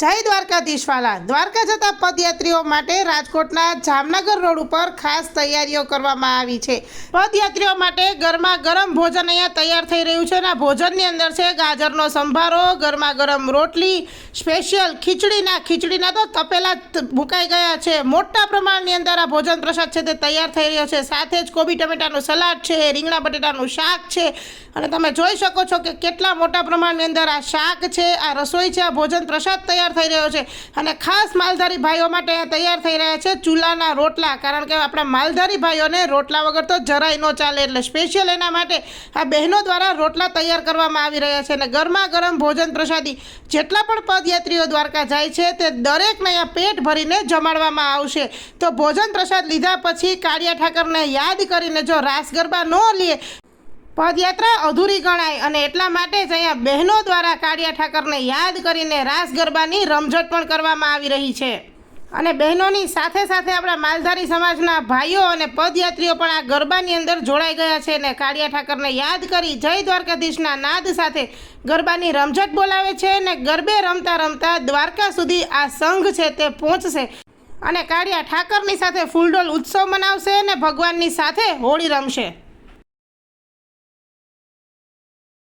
જય દ્વારકાધીશ વાલા. દ્વારકા જતા પદયાત્રીઓ માટે રાજકોટના જામનગર રોડ ઉપર ખાસ તૈયારીઓ કરવામાં આવી છે. પદયાત્રીઓ માટે ગરમા ગરમ ભોજન અહીંયા તૈયાર થઈ રહ્યું છે અને ભોજનની અંદર છે ગાજરનો સંભારો, ગરમા ગરમ રોટલી, સ્પેશિયલ ખીચડીના ખીચડીના તો તપેલા જ મુકાઈ ગયા છે. મોટા પ્રમાણની અંદર આ ભોજન પ્રસાદ છે તે તૈયાર થઈ રહ્યો છે. સાથે જ કોબી ટમેટાનું સલાડ છે, રીંગણા બટેટાનું શાક છે. અને તમે જોઈ શકો છો કે કેટલા મોટા પ્રમાણની અંદર આ શાક છે, આ રસોઈ છે, આ ભોજન પ્રસાદ તૈયાર થઈ રહ્યો છે. અને ખાસ માલધારી ભાઈઓ માટે આ તૈયાર થઈ રહ્યા છે ચૂલાના રોટલા. કારણ કે આપણા માલધારી ભાઈઓને રોટલા વગર તો જરાય ન ચાલે. એટલે સ્પેશિયલ એના માટે આ બહેનો દ્વારા રોટલા તૈયાર કરવામાં આવી રહ્યા છે. અને ગરમા ગરમ ભોજન પ્રસાદી જેટલા પણ પદયાત્રીઓ દ્વારકા જાય છે તે દરેકને અહીંયા પેટ ભરીને જમાડવામાં આવશે. તો ભોજન પ્રસાદ લીધા પછી કાળિયા ઠાકરને યાદ કરીને જો રાસ ગરબા ન લે પદયાત્રા અધૂરી ગણાય અને એટલા માટે જ અહીંયા બહેનો દ્વારા કાળિયા ઠાકરને યાદ કરીને રાસ ગરબાની રમઝટ પણ કરવામાં આવી રહી છે. અને બહેનોની સાથે સાથે આપણા માલધારી સમાજના ભાઈઓ અને પદયાત્રીઓ પણ આ ગરબાની અંદર જોડાઈ ગયા છે અને કાળિયા ઠાકરને યાદ કરી જય દ્વારકાધીશના નાદ સાથે ગરબાની રમઝટ બોલાવે છે અને ગરબે રમતા રમતા દ્વારકા સુધી આ સંઘ છે તે પહોંચશે. અને કાળિયા ઠાકરની સાથે ફૂલડોલ ઉત્સવ મનાવશે અને ભગવાનની સાથે હોળી રમશે.